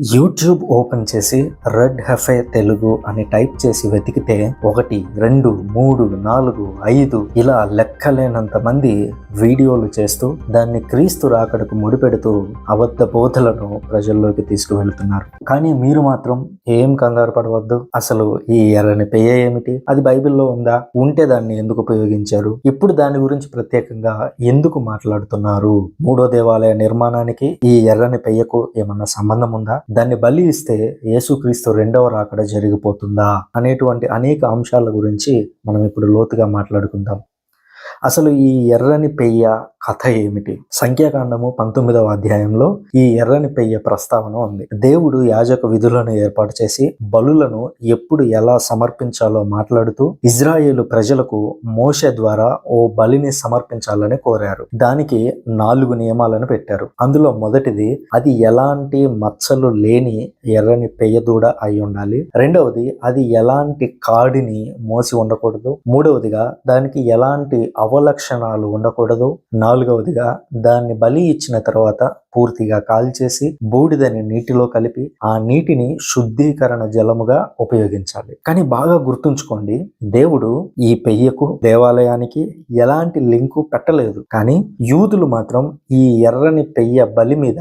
YouTube open చేసి red హెఫే తెలుగు అని టైప్ చేసి వెతికితే ఒకటి రెండు మూడు నాలుగు ఐదు ఇలా లెక్కలేనంత మంది వీడియోలు చేస్తూ దాన్ని క్రీస్తు రాకడకు ముడిపెడుతూ అబద్ధ బోధలను ప్రజల్లోకి తీసుకువెళ్తున్నారు. కానీ మీరు మాత్రం ఏం కంగారు పడవద్దు. అసలు ఈ ఎర్రని పెయ్య ఏమిటి? అది బైబిల్లో ఉందా? ఉంటే దాన్ని ఎందుకు ఉపయోగించారు? ఇప్పుడు దాని గురించి ప్రత్యేకంగా ఎందుకు మాట్లాడుతున్నారు? మూడో దేవాలయ నిర్మాణానికి ఈ ఎర్రని పెయ్యకు ఏమన్నా సంబంధం ఉందా? దాన్ని బలి ఇస్తే యేసుక్రీస్తు రెండవ రాకడ జరిగిపోతుందా అనేటువంటి అనేక అంశాల గురించి మనం ఇప్పుడు లోతుగా మాట్లాడుకుందాం. అసలు ఈ ఎర్రని పెయ్య కథ ఏమిటి? సంఖ్యాకాండము పంతొమ్మిదవ అధ్యాయంలో ఈ ఎర్రని పెయ్య ప్రస్తావన ఉంది. దేవుడు యాజక విధులను ఏర్పాటు చేసి బలులను ఎప్పుడు ఎలా సమర్పించాలో మాట్లాడుతూ ఇజ్రాయేలు ప్రజలకు మోష ద్వారా ఓ బలిని సమర్పించాలని కోరారు. దానికి నాలుగు నియమాలను పెట్టారు. అందులో మొదటిది అది ఎలాంటి మచ్చలు లేని ఎర్రని పెయ్యదూడ అయి ఉండాలి. రెండవది అది ఎలాంటి కాడిని మోసి ఉండకూడదు. మూడవదిగా దానికి ఎలాంటి అవలక్షణాలు ఉండకూడదు. నాలుగవదిగా దాన్ని బలి ఇచ్చిన తర్వాత పూర్తిగా కాల్చేసి బూడిదని నీటిలో కలిపి ఆ నీటిని శుద్ధీకరణ జలముగా ఉపయోగించాలి. కానీ బాగా గుర్తుంచుకోండి దేవుడు ఈ పెయ్యకు దేవాలయానికి ఎలాంటి లింకు పెట్టలేదు. కానీ యూదులు మాత్రం ఈ ఎర్రని పెయ్య బలి మీద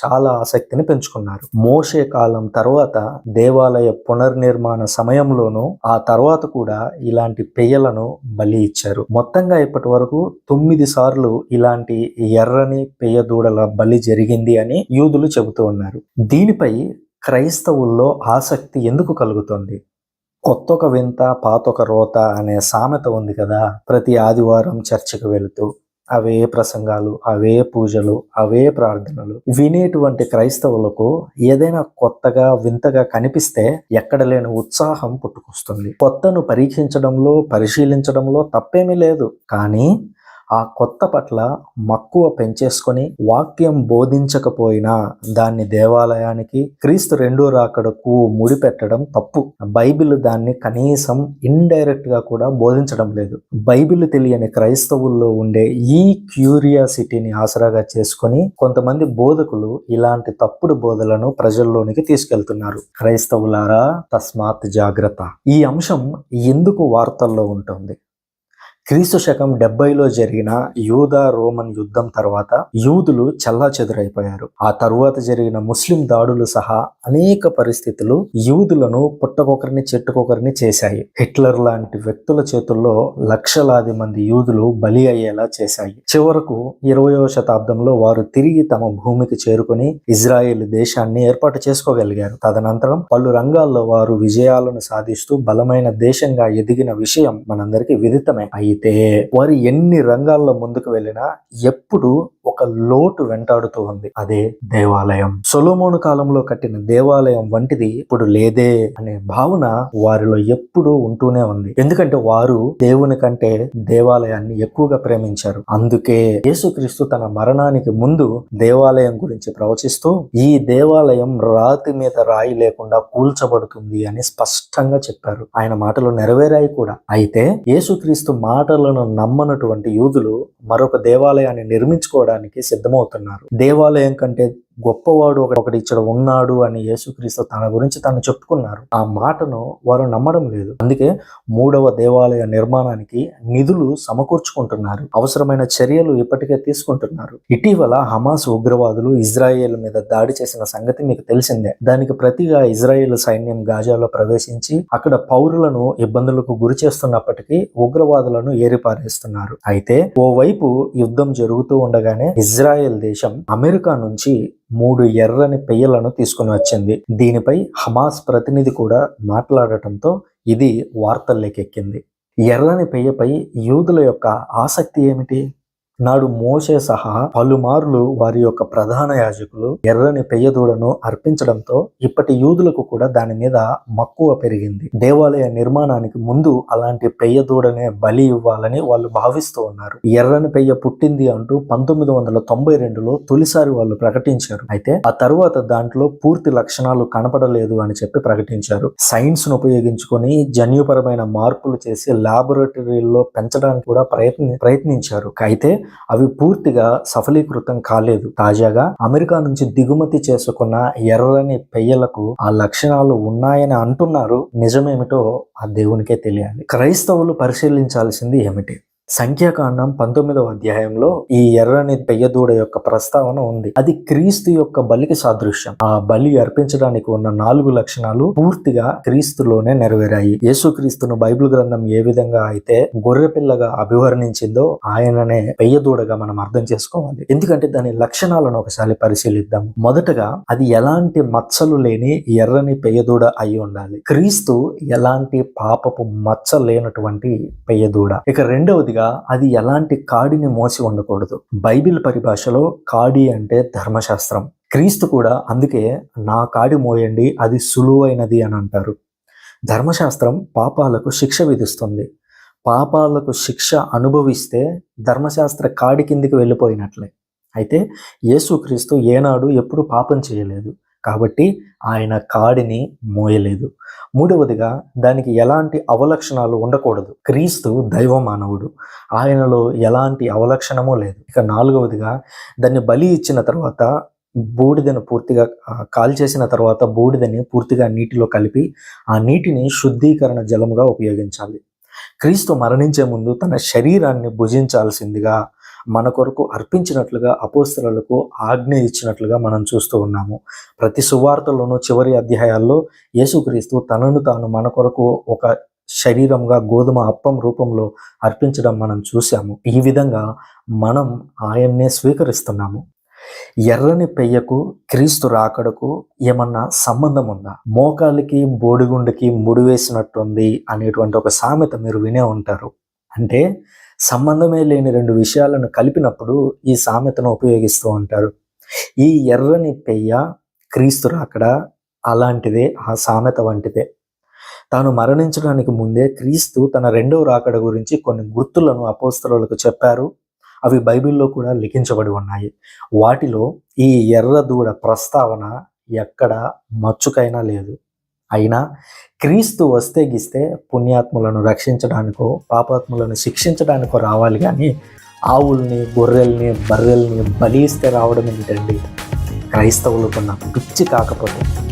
చాలా ఆసక్తిని పెంచుకున్నారు. మోషే కాలం తర్వాత దేవాలయ పునర్నిర్మాణ సమయంలోనూ ఆ తర్వాత కూడా ఇలాంటి పెయ్యలను బలి ఇచ్చారు. మొత్తంగా ఇప్పటి వరకు తొమ్మిది సార్లు ఇలాంటి ఎర్రని పెయ్య దూడల బలి జరిగింది. అని యూదులు చెబుతూ ఉన్నారు. దీనిపై క్రైస్తవుల్లో ఆసక్తి ఎందుకు కలుగుతుంది? కొత్తొక వింత పాతొక రోత అనే సామెత ఉంది కదా. ప్రతి ఆదివారం చర్చికి వెళుతూ అవే ప్రసంగాలు అవే పూజలు అవే ప్రార్థనలు వినేటువంటి క్రైస్తవులకు ఏదైనా కొత్తగా వింతగా కనిపిస్తే ఎక్కడ లేని ఉత్సాహం పుట్టుకొస్తుంది. కొత్తను పరీక్షించడంలో పరిశీలించడంలో తప్పేమీ లేదు. కానీ ఆ కొత్త పట్ల మక్కువ పెంచేసుకొని వాక్యం బోధించకపోయినా దాన్ని దేవాలయానికి క్రీస్తు రెండో రాకడకు ముడిపెట్టడం తప్పు. బైబిల్ దాన్ని కనీసం ఇండైరెక్ట్గా కూడా బోధించడం లేదు. బైబిల్ తెలియని క్రైస్తవుల్లో ఉండే ఈ క్యూరియాసిటీని ఆసరాగా చేసుకొని కొంతమంది బోధకులు ఇలాంటి తప్పుడు బోధలను ప్రజల్లోనికి తీసుకెళ్తున్నారు. క్రైస్తవులారా తస్మాత్ జాగ్రత్త. ఈ అంశం ఎందుకు వార్తల్లో ఉంటుంది? క్రీస్తు శకం డెబ్బైలో జరిగిన యూదా రోమన్ యుద్ధం తర్వాత యూదులు చల్లా చెదురైపోయారు ఆ తరువాత జరిగిన ముస్లిం దాడులు సహా అనేక పరిస్థితులు యూదులను పుట్టకొకరిని చెట్టుకొకరిని చేశాయి. హిట్లర్ లాంటి వ్యక్తుల చేతుల్లో లక్షలాది మంది యూదులు బలి అయ్యేలా చేశాయి. చివరకు ఇరవయో శతాబ్దంలో వారు తిరిగి తమ భూమికి చేరుకుని ఇజ్రాయెల్ దేశాన్ని ఏర్పాటు చేసుకోగలిగారు. తదనంతరం పలు రంగాల్లో వారు విజయాలను సాధిస్తూ బలమైన దేశంగా ఎదిగిన విషయం మనందరికీ విదితమే. అయ్యింది అయితే వారు ఎన్ని రంగాల్లో ముందుకు వెళ్ళినా ఎప్పుడు ఒక లోటు వెంటాడుతూ ఉంది. అదే దేవాలయం. సొలోమోను కాలంలో కట్టిన దేవాలయం వంటిది ఇప్పుడు లేదే అనే భావన వారిలో ఎప్పుడూ ఉంటూనే ఉంది. ఎందుకంటే వారు దేవుని కంటే దేవాలయాన్ని ఎక్కువగా ప్రేమించారు. అందుకే యేసుక్రీస్తు తన మరణానికి ముందు దేవాలయం గురించి ప్రవచిస్తూ ఈ దేవాలయం రాతి మీద రాయి లేకుండా కూల్చబడుతుంది అని స్పష్టంగా చెప్పారు. ఆయన మాటలు నెరవేరాయి కూడా. అయితే యేసుక్రీస్తు మాటలను నమ్మనటువంటి యూదులు మరొక దేవాలయాన్ని నిర్మించుకోవడానికి సిద్ధమవుతున్నారు. దేవాలయం కంటే గొప్పవాడు ఒకటి ఇక్కడ ఉన్నాడు అని యేసుక్రీస్తు తన గురించి తను చెప్పుకున్నారు. ఆ మాటను వారు నమ్మడం లేదు. అందుకే మూడవ దేవాలయ నిర్మాణానికి నిధులు సమకూర్చుకుంటున్నారు. అవసరమైన చర్యలు ఇప్పటికే తీసుకుంటున్నారు. ఇటీవల హమాస్ ఉగ్రవాదులు ఇజ్రాయేల్ మీద దాడి చేసిన సంగతి మీకు తెలిసిందే. దానికి ప్రతిగా ఇజ్రాయేల్ సైన్యం గాజాలో ప్రవేశించి అక్కడ పౌరులను ఇబ్బందులకు గురి చేస్తున్నప్పటికీ ఉగ్రవాదులను ఏరిపారేస్తున్నారు. అయితే ఓవైపు యుద్ధం జరుగుతూ ఉండగానే ఇజ్రాయెల్ దేశం అమెరికా నుంచి మూడు ఎర్రని పెయ్యలను తీసుకుని వచ్చింది. దీనిపై హమాస్ ప్రతినిధి కూడా మాట్లాడటంతో ఇది వార్తల్లోకెక్కింది ఎర్రని పెయ్యపై యూదుల యొక్క ఆసక్తి ఏమిటి? నాడు మోసే సహా పలుమార్లు వారి యొక్క ప్రధాన యాజకులు ఎర్రని పెయ్యదూడను అర్పించడంతో ఇప్పటి యూదులకు కూడా దాని మీద మక్కువ పెరిగింది. దేవాలయ నిర్మాణానికి ముందు అలాంటి పెయ్యదూడనే బలి ఇవ్వాలని వాళ్ళు భావిస్తూ ఉన్నారు. ఎర్రని పెయ్య పుట్టింది అంటూ పంతొమ్మిది వందల తొంభై రెండులో తొలిసారి వాళ్ళు ప్రకటించారు. అయితే ఆ తర్వాత దాంట్లో పూర్తి లక్షణాలు కనపడలేదు అని చెప్పి ప్రకటించారు. సైన్స్ను ఉపయోగించుకొని జన్యుపరమైన మార్పులు చేసి లాబొరేటరీల్లో పెంచడానికి కూడా ప్రయత్ని ప్రయత్నించారు. అయితే అవి పూర్తిగా సఫలీకృతం కాలేదు. తాజాగా అమెరికా నుంచి దిగుమతి చేసుకున్న ఎర్రని పెయ్యలకు ఆ లక్షణాలు ఉన్నాయని అంటున్నారు. నిజమేమిటో ఆ దేవునికే తెలియాలి. క్రైస్తవులు పరిశీలించాల్సింది ఏమిటి? సంఖ్యాకాండం పంతొమ్మిదవ అధ్యాయంలో ఈ ఎర్రని పెయ్యదూడ యొక్క ప్రస్తావన ఉంది. అది క్రీస్తు యొక్క బలికి సాదృశ్యం. ఆ బలి అర్పించడానికి ఉన్న నాలుగు లక్షణాలు పూర్తిగా క్రీస్తులోనే నెరవేరాయి. యేసుక్రీస్తును బైబిల్ గ్రంథం ఏ విధంగా అయితే గొర్రె పిల్లగా అభివర్ణించిందో ఆయననే పెయ్యదూడగా మనం అర్థం చేసుకోవాలి. ఎందుకంటే దాని లక్షణాలను ఒకసారి పరిశీలిద్దాం. మొదటగా అది ఎలాంటి మచ్చలు లేని ఎర్రని పెయ్యదూడ అయి ఉండాలి. క్రీస్తు ఎలాంటి పాపపు మచ్చ లేనటువంటి పెయ్యదూడ ఇక రెండవదిగా అది ఎలాంటి కాడిని మోసి ఉండకూడదు. బైబిల్ పరిభాషలో కాడి అంటే ధర్మశాస్త్రం. క్రీస్తు కూడా అందుకే నా కాడి మోయండి అది సులువైనది అని అంటారు. ధర్మశాస్త్రం పాపాలకు శిక్ష విధిస్తుంది. పాపాలకు శిక్ష అనుభవిస్తే ధర్మశాస్త్ర కాడి కిందికి వెళ్ళిపోయినట్లే. అయితే యేసుక్రీస్తు ఏనాడు ఎప్పుడు పాపం చేయలేదు. కాబట్టి ఆయన కాడిని మోయలేదు. మూడవదిగా దానికి ఎలాంటి అవలక్షణాలు ఉండకూడదు. క్రీస్తు దైవ మానవుడు ఆయనలో ఎలాంటి అవలక్షణము లేదు. ఇక నాలుగవదిగా దాన్ని బలి ఇచ్చిన తర్వాత బూడిదను పూర్తిగా కాల్చేసిన తర్వాత బూడిదని పూర్తిగా నీటిలో కలిపి ఆ నీటిని శుద్ధీకరణ జలముగా ఉపయోగించాలి. క్రీస్తు మరణించే ముందు తన శరీరాన్ని భుజించాల్సిందిగా మన కొరకు అర్పించినట్లుగా అపోస్తలకు ఆజ్ఞ ఇచ్చినట్లుగా మనం చూస్తూ ఉన్నాము. ప్రతి సువార్తలోనూ చివరి అధ్యాయాల్లో యేసుక్రీస్తు తనను తాను మన కొరకు ఒక శరీరంగా గోధుమ అప్పం రూపంలో అర్పించడం మనం చూసాము ఈ విధంగా మనం ఆయన్నే స్వీకరిస్తున్నాము. ఎర్రని పెయ్యకు క్రీస్తు రాకడకు ఏమన్నా సంబంధం ఉందా? మోకాలికి బోడిగుండుకి ముడివేసినట్టుంది అనేటువంటి ఒక సామెత మీరు వినే ఉంటారు. అంటే సంబంధమే లేని రెండు విషయాలను కలిపినప్పుడు ఈ సామెతను ఉపయోగిస్తూ ఉంటారు. ఈ ఎర్రని పెయ్య క్రీస్తు రాకడ అలాంటిదే ఆ సామెత వంటిదే. తాను మరణించడానికి ముందే క్రీస్తు తన రెండవ రాకడ గురించి కొన్ని గుర్తులను అపోస్తలకు చెప్పారు. అవి బైబిల్లో కూడా లిఖించబడి ఉన్నాయి. వాటిలో ఈ ఎర్ర దూడ ప్రస్తావన ఎక్కడ మచ్చుకైనా లేదు. అయినా క్రీస్తు వస్తే గిస్తే పుణ్యాత్ములను రక్షించడానికో పాపాత్ములను శిక్షించడానికో రావాలి కానీ ఆవుల్ని గొర్రెల్ని బర్రెల్ని బలిస్తే రావడం ఏంటండి? క్రైస్తవులకున్న పిచ్చి కాకపోతే.